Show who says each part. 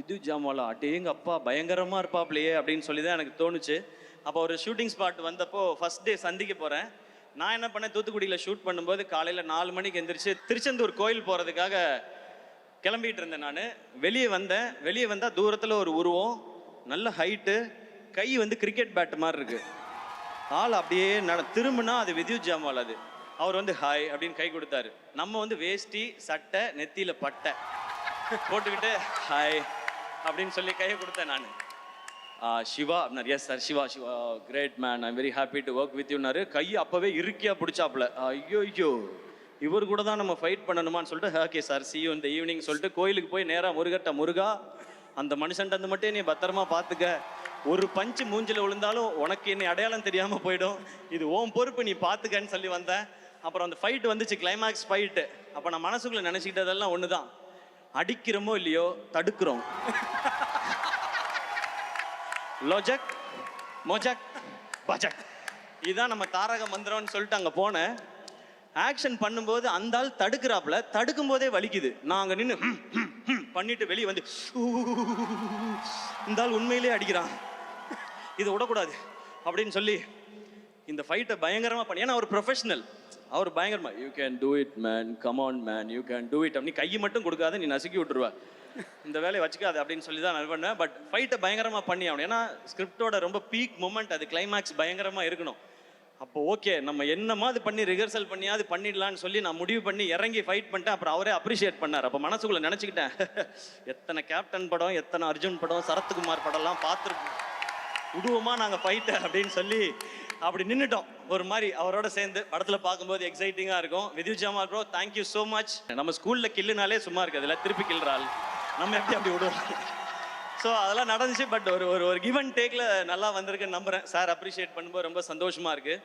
Speaker 1: வித்யுத் ஜாமாலா அட்டேங்க அப்பா பயங்கரமாக இருப்பாப்லையே அப்படின்னு சொல்லி தான் எனக்கு தோணுச்சு. அப்போ ஒரு ஷூட்டிங் ஸ்பாட் வந்தப்போ ஃபஸ்ட் டே சந்திக்க போகிறேன் நான் என்ன பண்ணேன் தூத்துக்குடியில் ஷூட் பண்ணும்போது காலையில் நாலு மணிக்கு எந்திரிச்சு திருச்செந்தூர் கோயில் போகிறதுக்காக கிளம்பிட்டு இருந்தேன் நான். வெளியே வந்தேன். வெளியே வந்தால் தூரத்தில் ஒரு உருவம் நல்ல ஹைட்டு கை வந்து கிரிக்கெட் பேட் மாதிரி இருக்கு. ஆள் அப்படியே நட திரும்பினா அது வித்யுத் ஜாமால் அது. அவர் வந்து ஹாய் அப்படின்னு கை கொடுத்தாரு. நம்ம வந்து வேஷ்டி சட்டை நெத்தியில் பட்டை. போட்டுக்கிட்டு ஹாய் அப்படின்னு சொல்லி கையை கொடுத்தேன் நான். சிவா அப்படின்னாரு. Yes sir Siva Siva. Great man I'm very happy to work with யூனாரு கை அப்போவே இருக்கியா பிடிச்சாப்புல. ஐயோ ஐயோ இவர் கூட தான் நம்ம ஃபைட் பண்ணணுமான்னு சொல்லிட்டு ஓகே சார் சி இந்த ஈவினிங் சொல்லிட்டு கோயிலுக்கு போய் நேராக முருகட்ட முருகா அந்த மனுஷன்ட்ட வந்து மட்டும் நீ பத்திரமா பார்த்துக்க ஒரு பஞ்சு மூஞ்சில் விழுந்தாலும் உனக்கு என்னை அடையாளம் தெரியாமல் போயிடும். இது ஓம் பொறுப்பு நீ பார்த்துக்கன்னு சொல்லி வந்தேன். அப்புறம் அந்த ஃபைட் வந்துச்சு கிளைமேக்ஸ் ஃபைட்டு அப்போ நான் மனசுக்குள்ளே நினச்சிக்கிட்டதெல்லாம் ஒன்று தான் அடிக்கிறோமோ இல்லையோ தடுக்கிறோம். லொஜக் மொஜக் பஜக் இதுதான் நம்ம தாரக மந்திரம்னு சொல்லிட்டு அங்கே போனேன். ஆக்ஷன் பண்ணும்போது அந்த ஆள் தடுக்கிறாப்புல தடுக்கும் போதே வலிக்குது. நான் அங்கே நின்று பண்ணிட்டு வெளியே வந்து இந்த ஆள் உண்மையிலே அடிக்கிறான். இதை விடக்கூடாது அப்படின்னு சொல்லி இந்த ஃபைட்டை பயங்கரமாக பண்ணி ஏன்னா அவர் ப்ரொஃபஷனல் அவர் பயங்கரமா you can do it man come on man you can do it அப்படி கை மட்டும் கொடுக்காத நீ நசுக்கி விட்டுருவ. இந்த வேலையை வச்சுக்காது அப்படின்னு சொல்லி தான் நான் பண்ணேன். பட் ஃபைட்டை பயங்கரமாக பண்ணி ஆகணும் ஏன்னா ஸ்கிரிப்டோட ரொம்ப பீக் மூமெண்ட் அது கிளைமேக்ஸ் பயங்கரமாக இருக்கணும். அப்போ ஓகே நம்ம என்னமாவது பண்ணி ரிஹர்சல் பண்ணியாவது பண்ணிடலான்னு சொல்லி நான் முடிவு பண்ணி இறங்கி ஃபைட் பண்ணிட்டேன். அப்புறம் அவரே அப்ரிஷியேட் பண்ணார். அப்போ மனசுக்குள்ள நினச்சிக்கிட்டேன். எத்தனை கேப்டன் படம் எத்தனை அர்ஜுன் படம் சரத்குமார் படம்லாம் பார்த்துருக்கோம். உருவமாக நாங்கள் ஃபைட்டு அப்படின்னு சொல்லி அப்படி நின்றுட்டோம் ஒரு மாதிரி அவரோட சேர்ந்து படத்தில் பார்க்கும்போது எக்ஸைட்டிங்காக இருக்கும். With you Jamal bro thank you so much நம்ம ஸ்கூலில் கில்லுனாலே சும்மா இருக்குது அதில் திருப்பி கில்றாள் நம்ம எப்படி அப்படி விடுவோம் ஸோ அதெல்லாம் நடந்துச்சு பட் ஒரு ஒரு ஒரு கிவ் அண்ட் டேக்கில் நல்லா வந்திருக்குன்னு நம்புகிறேன் சார் அப்ரிஷியேட் பண்ணும்போது ரொம்ப சந்தோஷமாக இருக்குது